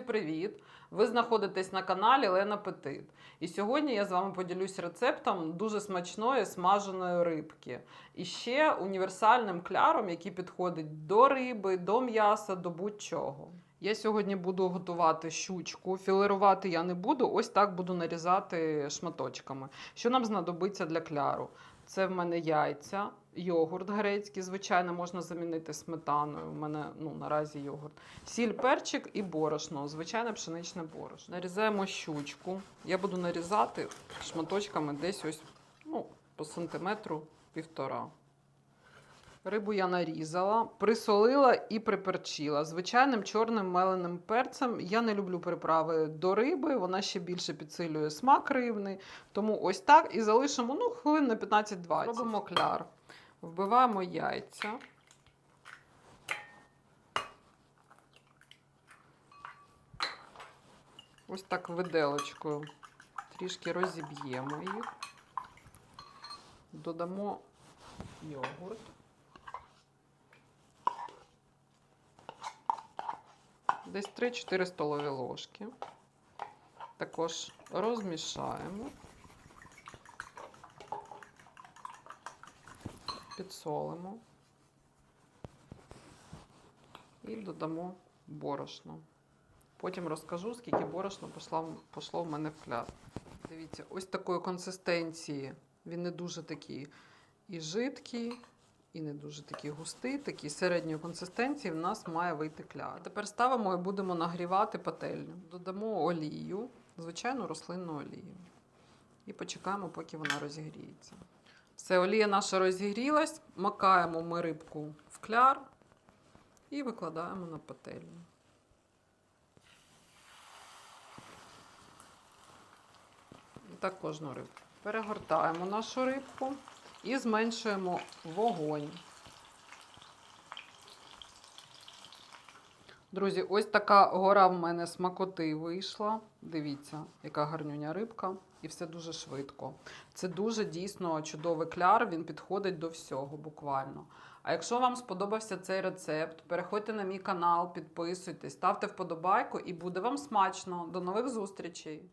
привіт! Ви знаходитесь на каналі Лена Петит. І сьогодні я з вами поділюсь рецептом дуже смачної смаженої рибки. І ще універсальним кляром, який підходить до риби, до м'яса, до будь-чого. Я сьогодні буду готувати щучку. Філерувати я не буду, ось так буду нарізати шматочками. Що нам знадобиться для кляру? Це в мене яйця, йогурт грецький, звичайно, можна замінити сметаною. У мене ну, наразі йогурт. Сіль, перчик і борошно, звичайне пшеничне борошно. Нарізаємо щучку. Я буду нарізати шматочками десь ось ну, по сантиметру півтора. Рибу я нарізала, присолила і приперчила. Звичайним чорним меленим перцем. Я не люблю приправи до риби, вона ще більше підсилює смак рибний. Тому ось так і залишимо ну, хвилин на 15-20. Робимо кляр. Вбиваємо яйця. Ось так виделочкою трішки розіб'ємо їх. Додамо йогурт. Десь 3-4 столові ложки. Також розмішаємо. Підсолимо. І додамо борошно. Потім розкажу, скільки борошна пішло, пішло в мене в кляр. Дивіться, ось такої консистенції. Він не дуже такий і жидкий, і не дуже такий густий, такий середньої консистенції в нас має вийти кляр. Тепер ставимо і будемо нагрівати пательню. Додамо олію, звичайну рослинну олію. І почекаємо, поки вона розігріється. Все, олія наша розігрілась, макаємо ми рибку в кляр і викладаємо на пательню. І так кожну рибку. Перегортаємо нашу рибку і зменшуємо вогонь. Друзі, ось така гора в мене смакоти вийшла. Дивіться, яка гарнюня рибка. І все дуже швидко. Це дуже дійсно чудовий кляр, він підходить до всього буквально. А якщо вам сподобався цей рецепт, переходьте на мій канал, підписуйтесь, ставте вподобайку і буде вам смачно. До нових зустрічей!